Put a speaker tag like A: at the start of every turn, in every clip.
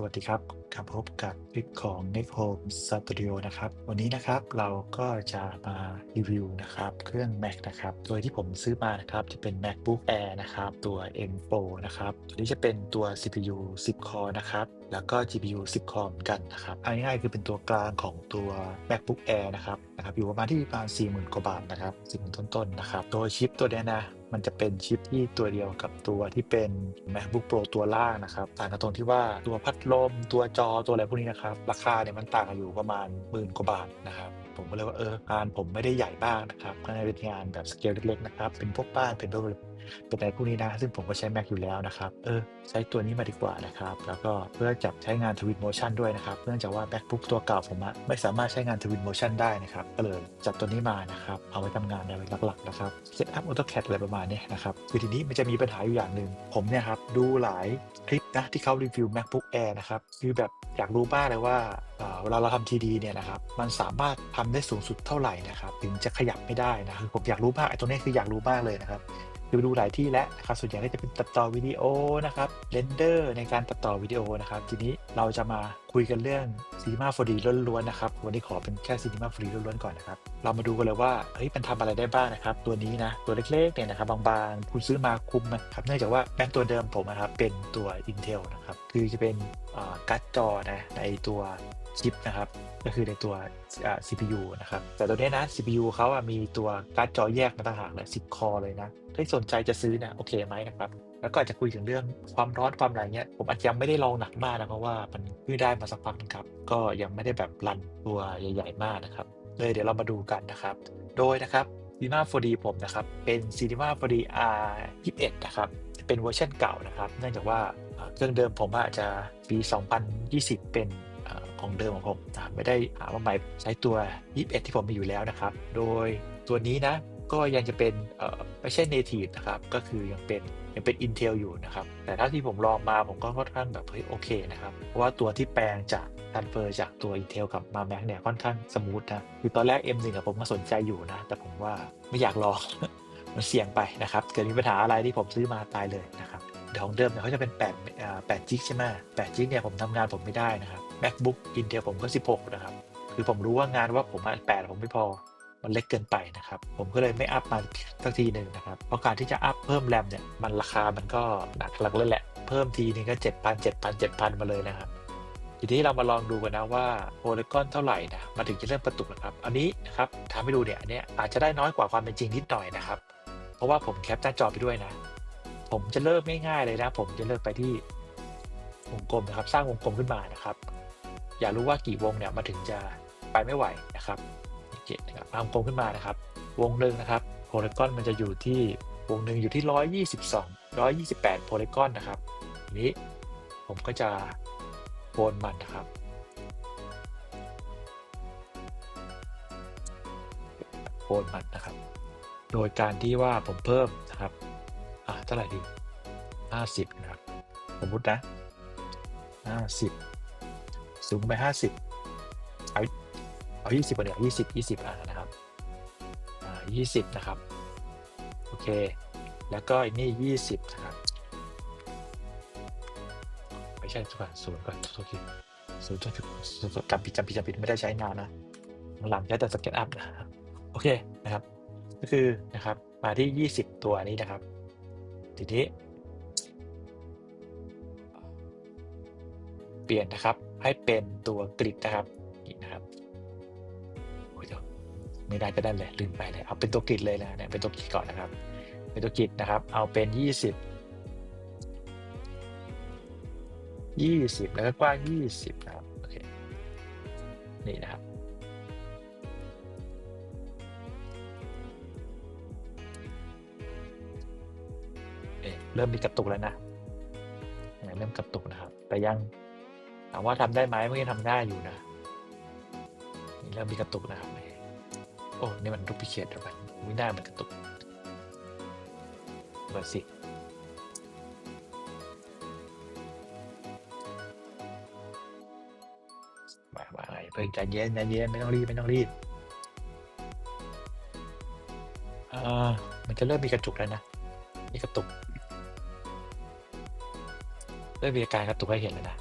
A: สวัสดีครับกลับพบกับคลิปของ Next Home Studio นะครับ วันนี้นะครับเราก็จะมารีวิวนะครับเครื่อง Mac นะครับโดยที่ผมซื้อมานะครับจะเป็น MacBook Air นะครับตัว M4 นะครับตัวนี้จะเป็นตัว CPU 10 Core นะครับแล้วก็ GPU 10 Core เหมือนกันนะครับเอาง่ายๆคือเป็นตัวกลางของตัว MacBook Air นะครับนะครับอยู่ประมาณที่ประมาณ40,000กว่าบาทนะครับ40,000ต้นๆนะครับโดยชิปตัวเนี้นะ มันจะเป็นชิปที่ตัวเดียวกับตัวที่เป็น MacBook Pro ตัวล่างนะครับ ต่างกันตรงที่ว่าตัวพัดลม ตัวจอตัวอะไรพวกนี้นะครับ ราคาเนี่ยมันต่างกันอยู่ประมาณหมื่นกว่าบาทนะครับผมก็เลยว่าเอองานผมไม่ได้ใหญ่บ้างนะครับก็เลยเป็นงานแบบสเกลเล็กๆนะครับเป็นพวกบ้านเป็นพวก เป็นอะไรพวกนี้นะซึ่งผมก็ใช้ Mac อยู่แล้วนะครับเออใช้ตัวนี้มาดีกว่านะครับ แล้วก็เพื่อจับใช้งาน Twin Motion ด้วยนะครับเนื่องจากว่า MacBook ตัวเก่าผมอะไม่สามารถใช้งาน Twin Motion ได้นะครับก็เลยจับตัวนี้มานะครับเอาไว้ทำงานในหลักๆนะครับ Set up AutoCAD อะไรประมาณนี้นะครับคือทีนี้มันจะมีปัญหาอยู่อย่างหนึ่งผมเนี่ยครับดูหลายคลิปนะที่เขารีวิว MacBook Air นะครับคือแบบอยากรู้มากเลยว่าเวลาเราทำทีดีเนี่ยนะครับมันสามารถทำได้สูงสุดเท่าไหร่นะครับถึงจะขยับไม่ได้นะคือผมอยากรู้มากไอ้ตรงนี้คืออยากรู้มากเลยนะครับ คือดูหลายที่แล้วนะครับส่วนใหญ่ก็จะเป็นตัดต่อวิดีโอนะครับเรนเดอร์ในการตัดต่อวิดีโอนะครับ ทีนี้เราจะมาคุยกันเรื่อง Cinema 4D ล้วนๆนะครับ วันนี้ขอเป็นแค่ Cinema 4D ล้วนๆก่อนนะครับ เรามาดูกันเลยว่าเฮ้ยมันทำอะไรได้บ้างนะครับ ตัวนี้นะ ตัวเล็กๆเนี่ยนะครับบางๆ คุณซื้อมาคุ้มไหมครับ เนื่องจากว่าแบงค์ตัวเดิมผมนะครับเป็นตัว Intel นะครับ คือจะเป็นการ์ดจอนะในตัว ชิปนะครับก็คือในตัว CPU นะครับแต่ตัวนี้นะ CPU เขาอะมีตัวการ์ดจอแยกมาต่างหากเลย10 คอเลยนะถ้าสนใจจะซื้อเนี่ยโอเคไหมนะครับแล้วก็อาจจะคุยถึงเรื่องความร้อนความอะไรเงี้ยผมอาจจะยังไม่ได้ลองหนักมากนะเพราะว่ามันเพิ่งได้มาสักพักครับ ก็ยังไม่ได้แบบรันตัวใหญ่ๆมากนะครับเลยเดี๋ยวเรามาดูกันนะครับ โดยนะครับ Cinema 4D ผมนะครับ เป็น Cinema 4D R 21นะครับเป็นเวอร์ชันเก่านะครับ เนื่องจากว่าเครื่องเดิมผมอาจจะปี 2020 เป็นเอ่อ ของเดิมของผมนะไม่ได้หามาใหม่ใช้ตัว 21 ที่ผมมีอยู่แล้วนะครับ โดยตัวนี้นะก็ยังจะเป็นไม่ใช่ native นะครับ ก็คือยังเป็นยังเป็น Intel อยู่นะครับ แต่ถ้าที่ผมลองมาผมก็ค่อนข้างแบบเฮ้ยโอเคนะครับ เพราะว่าตัวที่แปลงจาก transfer จากตัว Intel กับมา Mac เนี่ยค่อนข้างสมูทนะ คือตอนแรก M1 อะผมก็สนใจอยู่นะ แต่ผมว่าไม่อยากลองมันเสี่ยงไปนะครับ เกิดมีปัญหาอะไรที่ผมซื้อมาตายเลยนะครับของเดิมเนี่ยเขาจะเป็น8 8จิกใช่ไหม8จิกเนี่ยผมทำงานผมไม่ได้นะครับ MacBook Intel ผมก็ 16 นะครับ คือผมรู้ว่างานว่าผมอะ8ผมไม่พอมันเล็กเกินไปนะครับ ผมก็เลยไม่อัพมาสักทีหนึ่งนะครับเพราะการที่จะอัพเพิ่มแรมเนี่ยมันราคามันก็หนักหลักเลยแหละ เพิ่มทีนึงก็ 7,000 7,000 7,000 มาเลยนะครับทีนี้เรามาลองดูกันนะว่าโพลีกอนเท่าไหร่นะมันถึงจะเริ่มกระตุกนะครับ อันนี้นะครับทำให้ดูเนี่ยอันเนี้ยอาจจะได้น้อยกว่าความเป็นจริงนิดหน่อยนะครับ เพราะว่าผมแคปหน้าจอไปด้วยนะ ผมจะเริ่มง่ายๆเลยนะ ผมจะเริ่มไปที่วงกลมนะครับ สร้างวงกลมขึ้นมานะครับ อยากรู้ว่ากี่วงเนี่ยมาถึงจะไปไม่ไหวนะครับเจ็ดนะครับสร้างวงกลมขึ้นมานะครับ วงหนึ่งนะครับโพลีกอนมันจะอยู่ที่วงหนึ่งอยู่ที่ร้อยยี่สิบสองร้อยยี่สิบแปดโพลีกอนนะครับทีนี้ผมก็จะโคนมันนะครับโคนมันนะครับ โดยการที่ว่าผมเพิ่มนะครับอ่าเท่าไหร่ดีห้าสิบนะครับสมมตินะห้า สูงไปห้าสิบเอาเอายี่สิบก่อนเดี๋ยวยี่สิบยี่สิบอ่านะครับอ่ายี่สิบนะครับ โอเค แล้วก็อันนี้ยี่สิบนะครับ ไม่ใช่ก่อนศูนย์ก่อนโทษทีศูนย์ศูนย์จำผิดจำผิดจำผิดไม่ได้ใช้นานนะหลังใช้แต่สเก็ตอัพนะครับโอเคนะครับ ก็คือนะครับมาที่ 20 ตัวนี้นะครับ ทีนี้ เปลี่ยนนะครับ ให้เป็นตัวกริดนะครับนี่นะครับโอ้ยเดี๋ยวไม่ได้ก็ได้เลยลืมไปเลยเอาเป็นตัวกริดเลยนะเนี่ยเป็นตัวกริดก่อนนะครับ เป็นตัวกริดนะครับ เอาเป็น 20 20 แล้วก็กว้าง 20 นะครับโอเคนี่นะครับเอ๊ะเริ่มมีกระตุกแล้วนะเนี่ยเริ่มกระตุกนะครับ แต่ยัง ถามว่าทำได้ไหมเมื่อกี้ทำได้อยู่นะนี่เริ่มมีกระตุกนะครับโอ้นี่มันรูปพิเคตหรือเปล่าวิน่ามันกระตุกเปิดสิมามาอะไรเพิ่งใจเย็นใจเย็นไม่ต้องรีบไม่ต้องรีบอ่ามันจะเริ่มมีกระจุกแล้วนะนี่กระตุกเริ่มมีอาการกระตุกให้เห็นแล้วนะ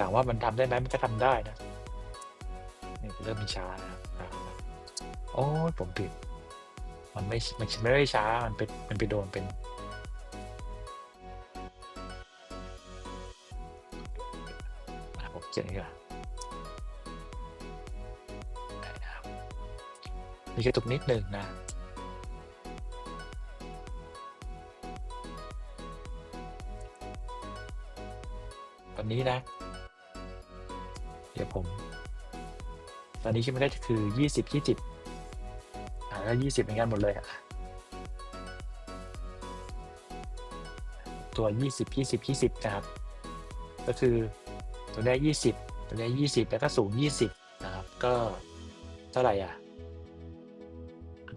A: ถามว่ามันทำได้ไหมมันก็ทำได้นะนี่เริ่มช้านะครับโอ้ผมผิดมันไม่มันไม่ได้ช้ามันเป็นมันไปโดนเป็นผมเขียนดีกว่าได้นะมีกระตุกนิดหนึ่งนะตอนนี้นะ ดี๋ยวผม ตอนนี้คิดมันก็คือยี่สิบยี่สิบอ่าแล้วยี่สิบเหมือนกันหมดเลยอะตัวยี่สิบยี่สิบยี่สิบนะครับ ก็คือตัวนี้ยี่สิบตัวนี้ยี่สิบแล้วก็สูงยี่สิบนะครับ ก็เท่าไหร่อะ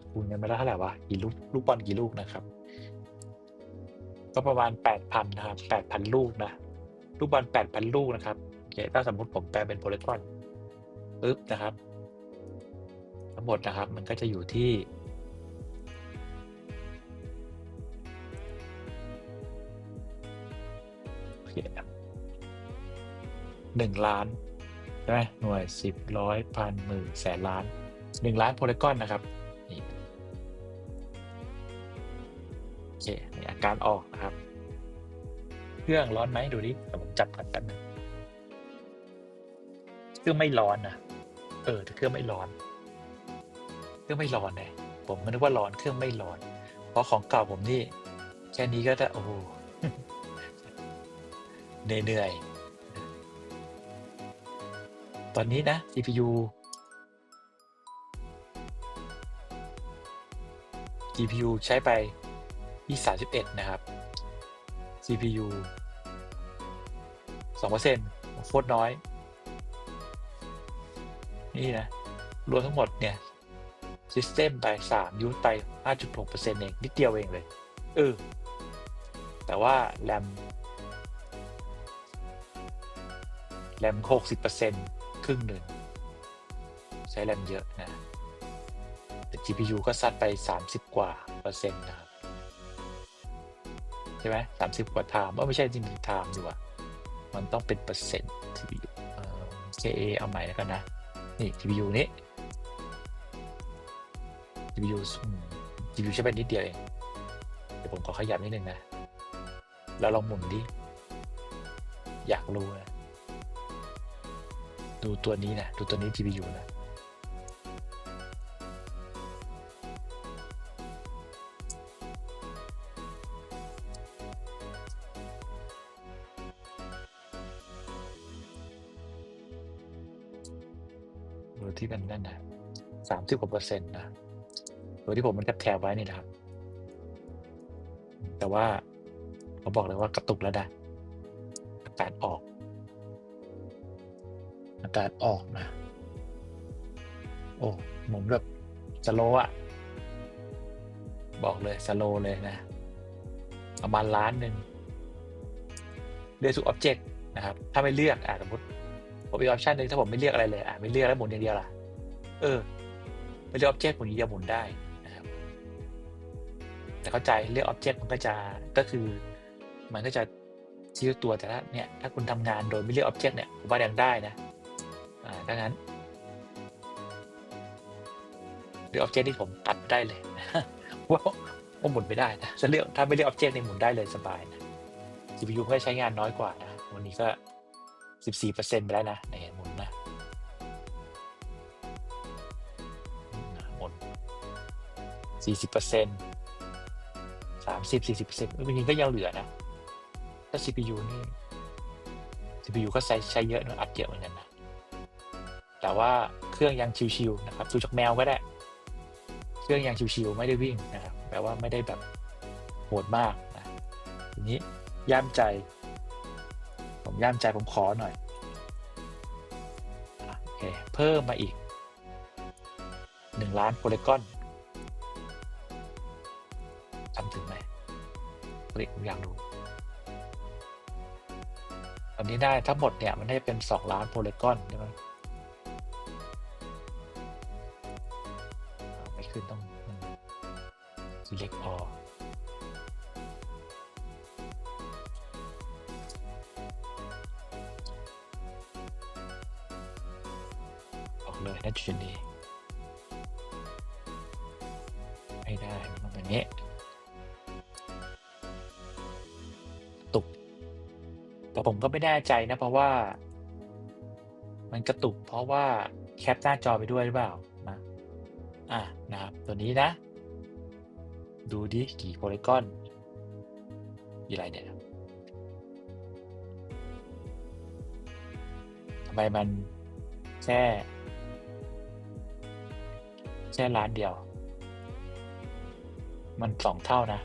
A: คูณกันไปแล้วเท่าไหร่วะกี่ลูกลูกบอลกี่ลูกนะครับ ก็ประมาณแปดพันนะครับแปดพันลูกนะลูกบอลแปดพันลูกนะครับ เคถ้าสมมติผมแปลเป็นโพลีกอนปึ๊บนะครับ ทั้งหมดนะครับมันก็จะอยู่ที่หนึ่งล้านใช่ไหมหน่วยสิบร้อยพันหมื่นแสนล้านหนึ่งล้านโพลีกอนนะครับนี่โอเคนี่อาการออกนะครับ เครื่องร้อนไหมดูดิเดี๋ยวผม เครื่องไม่ร้อนนะเออแต่เครื่องไม่ร้อน เครื่องไม่ร้อนเลยผมก็นึกว่าร้อนเครื่องไม่ร้อน เพราะของเก่าผมนี่ แค่นี้ก็จะโอ้โห เหนื่อยๆตอนนี้นะ GPU GPU ใช้ไปที่31 นะครับ CPU 2%โคตรน้อย นี่นะรวมทั้งหมดเนี่ย System ไป3ยูทไป5.6%เองนิดเดียวเองเลยเออแต่ว่า RAM แรม60%ครึ่งหนึ่งใช้แรมเยอะนะแต่ GPU ก็ซัดไป 30 กว่าเปอร์เซ็นต์นะครับใช่ไหม30กว่าไทม์ว่าไม่ใช่จริงๆไทม์ดีกว่ามันต้องเป็นเปอร์เซ็นต์ GPU เออ KA เอาใหม่แล้วกันนะ นี่ GPU นี้ GPU GPU ใช้ไปนิดเดียวเองเดี๋ยวผมขอขยับนิดนึงนะ แล้วลองหมุนดิ อยากรู้นะ ดูตัวนี้นะ ดูตัวนี้ GPU นะ สิบกว่าเปอร์เซ็นต์นะตัวที่ผมมันแถบๆไว้นี่นะครับ แต่ว่าเขาบอกเลยว่ากระตุกแล้วนะอากาศออก อากาศออกนะ โอ้หมุนแบบสโลว์อะบอกเลยสโลว์เลยนะ ประมาณล้านหนึ่งเลือกทุกอ็อบเจกต์นะครับ ถ้าไม่เลือกอะสมมติผมมีออปชันหนึ่งถ้าผมไม่เลือกอะไรเลยอะไม่เลือกแล้วหมุนอย่างเดียวล่ะ เออ ไม่เลือกอ็อบเจกต์หมุนอย่างเดียวหมุนได้นะครับแต่เข้าใจเลือกอ็อบเจกต์มันก็จะก็คือ มันก็จะชี้ตัวแต่ถ้าเนี่ยถ้าคุณทำงานโดยไม่เลือกอ็อบเจกต์เนี่ยผมว่ายังได้นะอ่าดังนั้นเลือกอ็อบเจกต์ที่ผมตัดได้เลยว่าว่าหมุนไม่ได้นะถ้าเลือกถ้าไม่เลือกอ็อบเจกต์นี่หมุนได้เลยสบายนะ CPU ก็ใช้งานน้อยกว่านะวันนี้ก็ 14%ไปแล้วนะเนี่ยหมุ 40% 30 40%จริงๆก็ยังเหลือนะถ้า CPU นี่ CPU ก็ใช้ใช้เยอะนะอัดเยอะเหมือนกันนะ แต่ว่าเครื่องยังชิวๆนะครับดูจากแมวก็ได้ เครื่องยังชิวๆไม่ได้วิ่งนะครับแปลว่าไม่ได้แบบโหดมากนะทีนี้ย่ามใจ ผมย่ามใจผมขอหน่อยอะโอเคเพิ่มมาอีกหนึ่งล้านโพลีกอน เฮ้ยผมอยากดูตอนนี้ได้ทั้งหมดเนี่ย มันได้เป็น 2 ล้านโพลีกอนใช่ไหมไม่ขึ้ต้องเล็กพอออกเลยนะจุดนี้ให้ได้มันต้อนี้ แต่ผมก็ไม่แน่ใจนะ เพราะว่า มันกระตุกเพราะว่าแคปหน้าจอไปด้วยหรือเปล่านะอะนะครับ ตัวนี้นะ ดูดิกี่โพลีกอนกี่ไรเนี่ยทำไมมันแค่แค่ล้านเดียว มันสองเท่านะ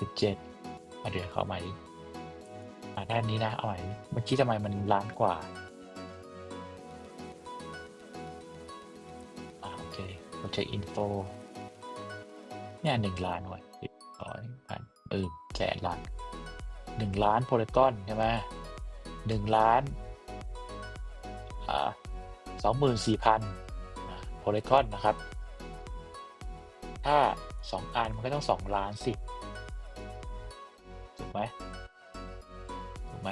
A: สิบเจ็ดเดี๋ยวเข้าใหม่ดิอะด้านนี้นะเอาใหม่เมื่อกี้ทำไมมันล้านกว่าอ่าโอเคโปรเจกต์อินโฟเนี่ยหนึ่งล้านหน่วยร้อยพันเออแสนล้านหนึ่งล้านโพลีกอนใช่ไหมหนึ่งล้านอ่าสองหมื่นสี่พันโพลีกอนนะครับ ถ้าสองอันมันก็ต้องสองล้านสิถูกไห มถูกไหม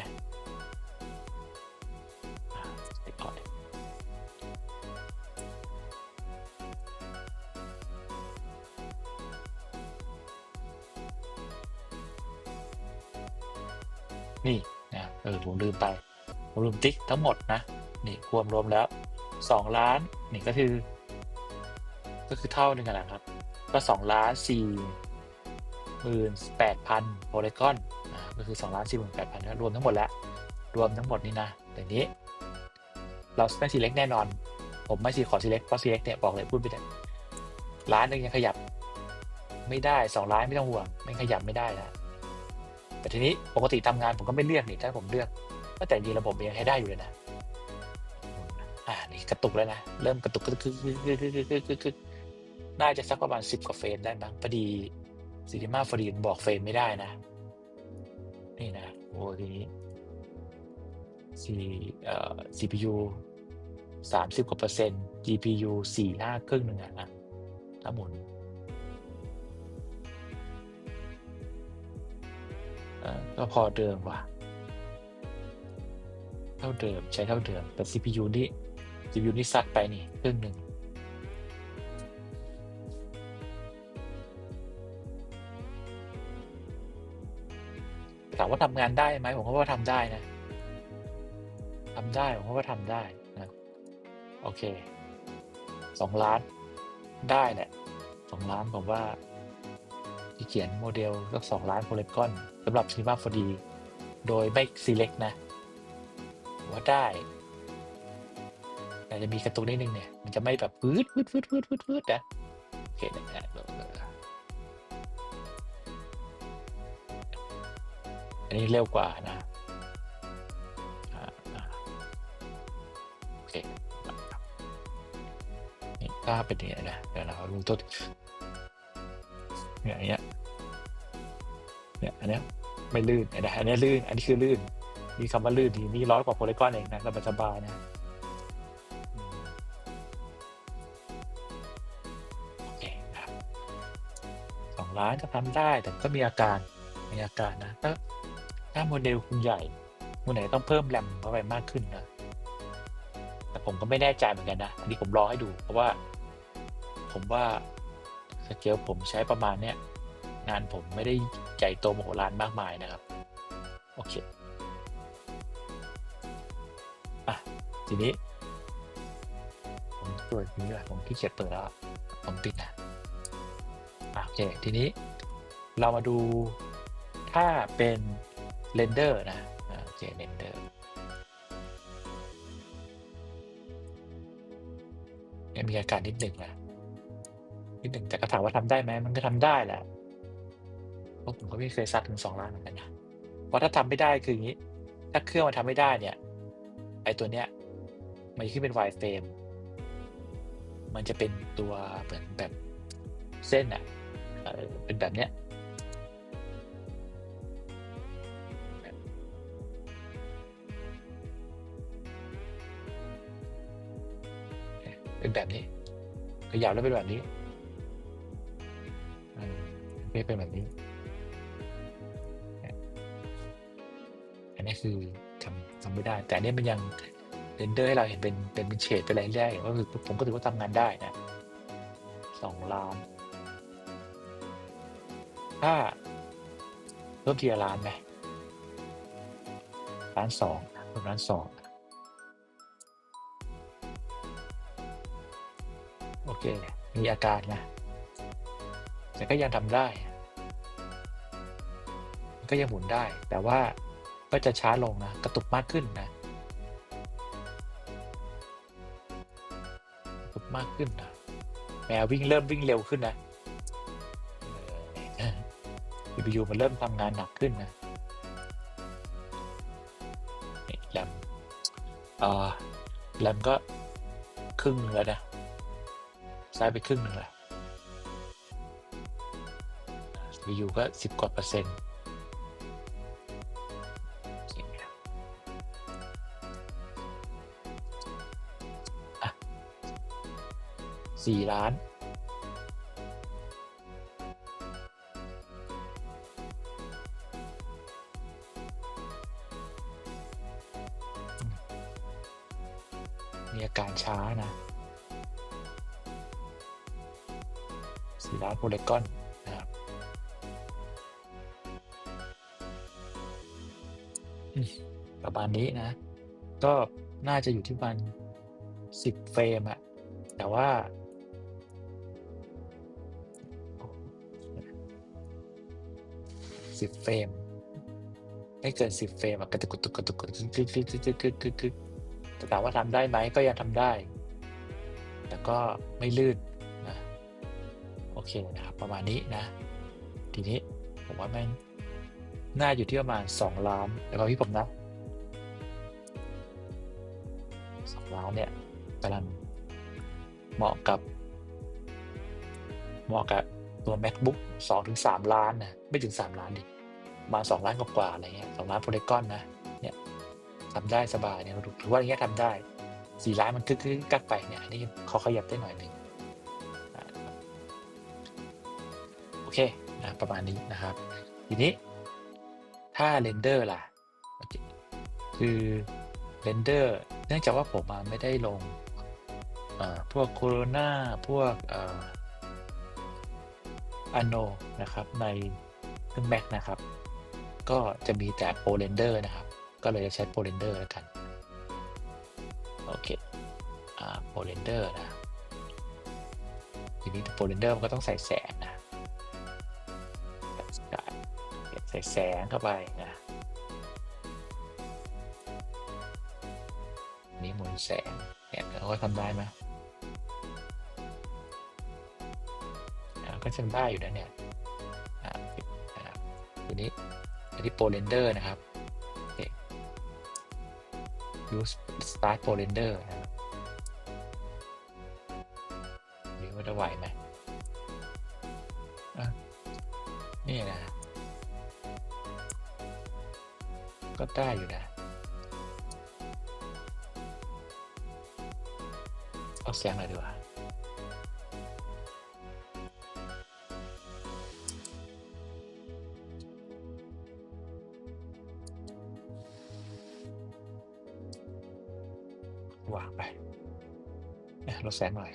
A: อ่าเดี๋ยวก่อนนี่นะเออผมลืมไปผมลืมติ๊กทั้งหมดนะ นี่รวมรวมแล้วสองล้าน นี่ก็คือ ก็คือเท่าหนึ่งกันแหละครับ ก็สองล้านสี่หมื่นแปดพันโพลีกอน ก็คือ2องล้านสี่หมื่นแปดพันรวมทั้งหมดแล้วรวมทั้งหมดนี่นะแต่นี้ เราไม่ซีเล็กแน่นอน ผมไม่ซีขอซีเล็กเพราะซีเล็กเนี่ยบอกเลยพูดไปแลยล้านนึงยังขยับ ไม่ได้สองล้านไม่ต้องห่วงไม่ขยับไม่ได้นะแต่ทีนี้ปกติทำงานผมก็ไม่เลือกนี่ถ้าผมเลือกก็แต่ยีระบบยังใช้ได้อยู่เลยนะอ่านี่กระตุกแล้วนะเริ่มกระตุกกึกกึกกึกน่าจะสักประมาณสิบกว่าเฟรมได้บ้างพอดีซีดีมาฟรีนบอกเฟรมไม่ได้นะ นี่นะโอ้ทีนี้ซีเอ่อ CPU สามสิบกว่าเปอร์เซ็นต์ GPU สี่ห้าครึ่งหนึ่งอะนะถ้าหมุนก็พอเดิมว่ะ เท่าเดิมใช้เท่าเดิม แต่ CPU นี่ CPU นี่ซัดไปนี่ครึ่งหนึ่ง ว่าทำงานได้ไหมผมก็ว่าทำได้นะทำได้ผมก็ว่าทำได้นะโอเคสองล้านได้แหละสองล้านผมว่าที่เขียนโมเดลสักสองล้านโพลีกอนสำหรับซีมาฟอดี โดยไม่ select นะ ว่าได้ แต่จะมีกระตุกนิดนึงเนี่ย มันจะไม่แบบวืดวืดวืดวืดวืดวืดนะโอเคนะ อันนี้เร็วกว่านะโอเคนี่ถ้าเป็นอย่างนี้นะเดี๋ยวเราลงตัวเนี่ยอันเนี้ยเนี่ยอันเนี้ยไม่ลื่นนะอันเนี้ยลื่น อันนี้คือลื่น มีคำว่าลื่นทีนี่ร้อยกว่าโพลีกอนเองนะสบายนะอืมโอเคครับสองล้านก็ทำได้แต่ก็มีอาการมีอาการนะถ้า ถ้าโมเดลคุณใหญ่คุณไหนต้องเพิ่มแรมเข้าไปมากขึ้นนะ แต่ผมก็ไม่แน่ใจเหมือนกันนะ อันนี้ผมรอให้ดู เพราะว่า ผมว่าสเกลผมใช้ประมาณเนี้ยงานผมไม่ได้ใหญ่โตมโหฬารมากมายนะครับ โอเคอะทีนี้ ผมเปิดนี้แหละผมขี้เกียจเปิดแล้ว ผมปิดนะโอเค ทีนี้เรามาดูถ้าเป็น เรนเดอร์นะโอเคเรนเดอร์ยังมีอาการนิดหนึ่งนะนิดหนึ่งแต่ก็ถามว่าทำได้ไหมมันก็ทำได้แหละเพราะผมก็ไม่เคยซัดถึงสองล้านเหมือนกันนะเพราะถ้าทำไม่ได้คืออย่างนี้ ถ้าเครื่องมันทำไม่ได้เนี่ยไอตัวเนี้ยมันจะขึ้นเป็น Y frame มันจะเป็นตัวเหมือนแบบเส้นอะเป็นแบบเนี้ย เป็นแบบนี้ ขยับแล้วเป็นแบบนี้เออไม่เป็นแบบนี้ อันนี้คือทำทำไม่ได้ แต่อันนี้มันยังเรนเดอร์ให้เราเห็นเป็นเป็นเป็นเฉดเป็นอะไรได้ก็คือผมก็ถือว่าทำงานได้นะสองล้าน ถ้าเพิ่มทีละล้านไหมล้านสองเพิ่มล้านสอง คมีอาการนะ แต่ก็ยังทำได้ ก็ยังหมุนได้ แต่ว่าก็จะช้าลงนะ กระตุกมากขึ้นนะกระตุกมากขึ้นนะแมววิ่งเริ่มวิ่งเร็วขึ้นนะเออ CPU มันเริ่มทำงานหนักขึ้นนะแรมอ่อแรมก็ครึ่งแล้วนะ ซ้ายไปครึ่งหนึ่งแล้ว CPU ก็สิบกว่าเปอร์เซ็นต์สี่ล้าน ลานโพลีกอนนะครับประมาณนี้นะ ก็น่าจะอยู่ที่ประมันสิบเฟรมอะแต่ว่า สิบเฟรม ไม่เกินสิบเฟรมอะกระตุกกระตุกกระตุกกระตุกกึกกึกกึกกึกกึกกึกกึกแต่ถามว่าทำได้ไหมก็ยังทำได้ แต่ก็ไม่ลื่นนะโอ เคนะครับ ประมาณนี้นะ ทีนี้ผมว่าแม่งน่าอยู่ที่ประมาณสองล้านแล้วก็ที่ผมนับสองล้านเนี่ยกำลังเหมาะกับ เหมาะกับตัว macbook สองถึงสามล้านนะไม่ถึงสามล้านดิประมาสองล้านกว่าๆอะไรเงี้ยสองล้านโพลีกอนนะเนี่ยทำได้สบายเนี่ยถือว่าอย่างเงี้ยทำได้สี่ล้านมันคึกๆกักไปเนี่ยอันนี้เขาขยับได้หน่อยหนึ่ง อเคนะประมาณนี้นะครับ ทีนี้ถ้าเรนเดอร์ล่ะคือเรนเดอร์เนื่องจากว่าผมไม่ได้ลงพวกโคโรนาพวกอ่ออโนนะครับในเครื่อง Mac นะครับ ก็จะมีแต่โปรเรนเดอร์นะครับ ก็เลยจะใช้โปรเรนเดอร์แล้วกัน โอเคโปรเรนเดอร์นะทีนี้โปรเรนเดอร์มันก็ต้องใส่แสง ส่แสงเข้าไปนะนี่หมุนแสงเนี่ยเขาก็ทำได้ไหมอ่าก็ทำได้อยู่นะเนี่ยอ่าทีนี้อันนี้โปรเรนเดอร์นะครับโอเค use start pro render นะครับนี่ว่าจะไหวไหม ได้อยู่นะ เอาเสียงหน่อยดีกว่าวางไปเนี่ยลดแสงหน่อย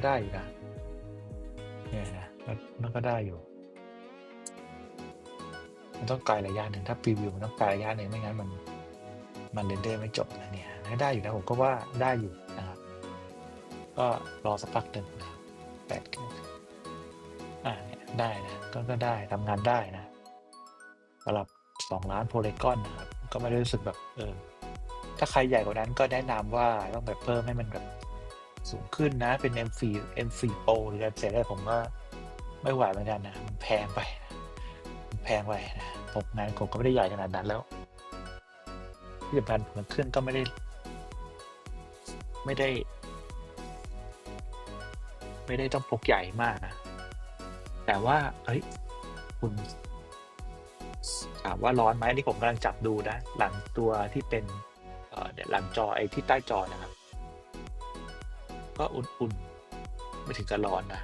A: ก็ได้อยู่นะเนี่ยนะก็มันก็ได้อยู่ มันต้องไกลระยะหนึ่งถ้าพรีวิวมันต้องไกลระยะหนึ่งไม่งั้นมัน มันเรนเดอร์ไม่จบนะเนี่ยก็ได้อยู่นะผมก็ว่าได้อยู่นะครับ ก็รอสักพักหนึ่งนะครับแปดอ่าเนี่ยได้นะก็ก็ได้ทำงานได้นะสำหรับสองล้านโพลีกอนนะครับก็ไม่ได้รู้สึกแบบเออถ้าใครใหญ่กว่านั้นก็แนะนำว่าต้องแบบเพิ่มให้มันแบบ สูงขึ้นนะ เป็น M4 M4 Pro หรือ M7 ได้ผมก็ไม่ไหวเหมือนกันนะ มันแพงไปนะแพงไปนะผมงานผมก็ไม่ได้ใหญ่ขนาดนั้นแล้วที่สำคัญผมเครื่องก็ไม่ได้ ไม่ได้ ไม่ได้ต้องพกใหญ่มากนะ แต่ว่า เฮ้ย คุณถามว่าร้อนไหมอันนี่ผมกำลังจับดูนะ หลังตัวที่เป็นเอ่อเนี่ยหลังจอไอ้ที่ใต้จอนะครับ ก็อุ่นๆ ไม่ถึงกับร้อนนะ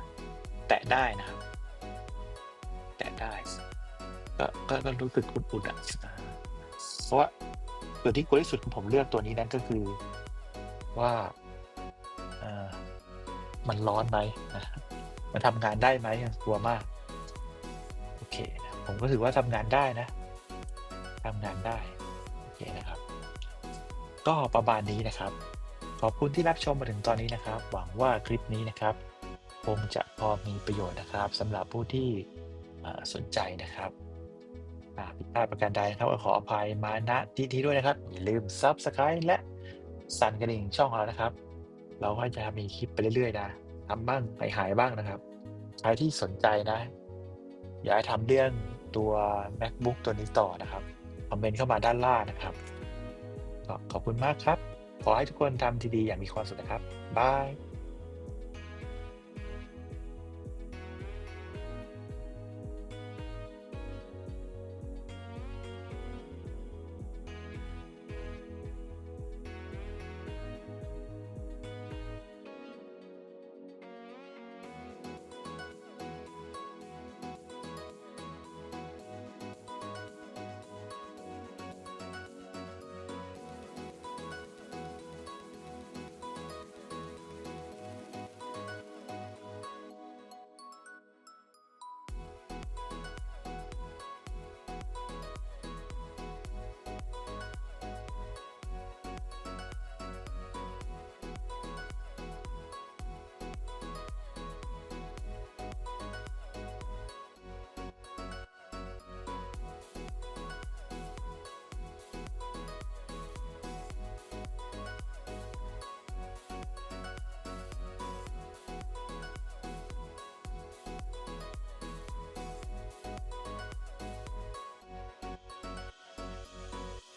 A: แตะได้นะครับ แตะได้ ก็ก็ก็รู้สึกอุ่นๆอะเพราะว่าตัวที่กลัวที่สุดของผมเลือกตัวนี้นั่นก็คือว่าเอ่อมันร้อนไหมนะมันทำงานได้ไหมกลัวมาก โอเคนะผมก็ถือว่าทำงานได้นะทำงานได้ โอเคนะครับ ก็ประมาณนี้นะครับ ขอบคุณที่รับชมมาถึงตอนนี้นะครับ หวังว่าคลิปนี้นะครับ คงจะพอมีประโยชน์นะครับสำหรับผู้ที่สนใจนะครับผิดพลาดประการใดนะครับก็ขออภัยมาณที่นี้ด้วยนะครับ อย่าลืม Subscribe และสั่นกระดิ่งช่องเรานะครับ เราก็จะมีคลิปไปเรื่อยๆนะทำบ้างหายหายบ้างนะครับ ใครที่สนใจนะ อยากทำเรื่องตัว MacBook ตัวนี้ต่อนะครับ คอมเมนต์เข้ามาด้านล่างนะครับ ขอบคุณมากครับ ขอให้ทุกคนทำดีๆอย่างมีความสุขนะครับบาย